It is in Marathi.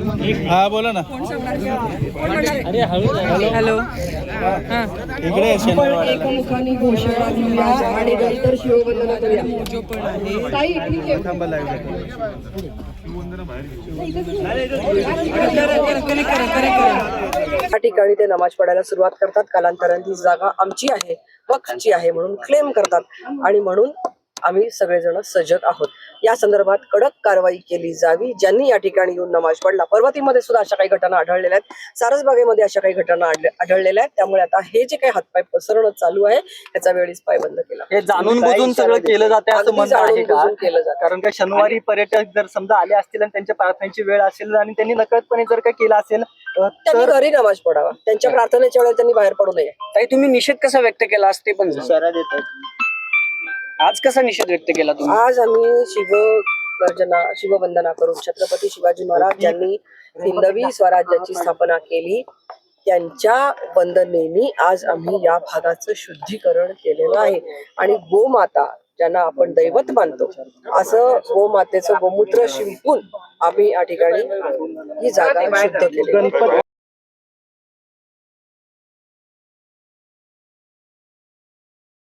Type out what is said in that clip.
हा बोला ना. हॅलो. इकडे एकमुखाने घोषणा घेऊया आणि नंतर करूया ताई थांबा live या ठिकाणी ते नमाज पडायला सुरुवात करतात. कालांतराने ही जागा आमची आहे वक्फची आहे म्हणून क्लेम करतात. आणि म्हणून आम्ही सगळेजण सजग आहोत. या संदर्भात कडक कारवाई केली जावी. ज्यांनी या ठिकाणी येऊन नमाज पडला पर्वतीमध्ये सुद्धा अशा काही घटना आढळलेल्या आहेत. सारसबागेमध्ये अशा काही घटना आढळ- आढळलेल्या आहेत. त्यामुळे आता हे जे काही हातपाय पसरणं चालू आहे त्याचा वेळीच पायबंद केला. हे जाणून बुजून सगळं केलं जाते असं केलं जातं कारण का शनिवारी पर्यटक जर समजा आले असतील आणि त्यांच्या प्रार्थनेची वेळ असेल आणि त्यांनी नकळतपणे जर का केलं असेल त्यांनी घरी नमाज पडावा त्यांच्या प्रार्थनेच्या वेळेला त्यांनी बाहेर पडू नये. ताई तुम्ही निषेध कसा व्यक्त केला? आज ते पण सांगा. आज कसा निषेध व्यक्त केला तुम्ही? आज आम्ही शिव गर्जना शिववंदना करून छत्रपती शिवाजी महाराज यांनी हिंदवी स्वराज्याची स्थापना केली त्यांच्या वंदनेनी आज आम्ही या भागाचं शुद्धीकरण केलेलं आहे. आणि गोमाता ज्यांना आपण दैवत मानतो असं गोमातेचं गोमूत्र शिंपून आम्ही या ठिकाणी ही जागा शुद्ध केली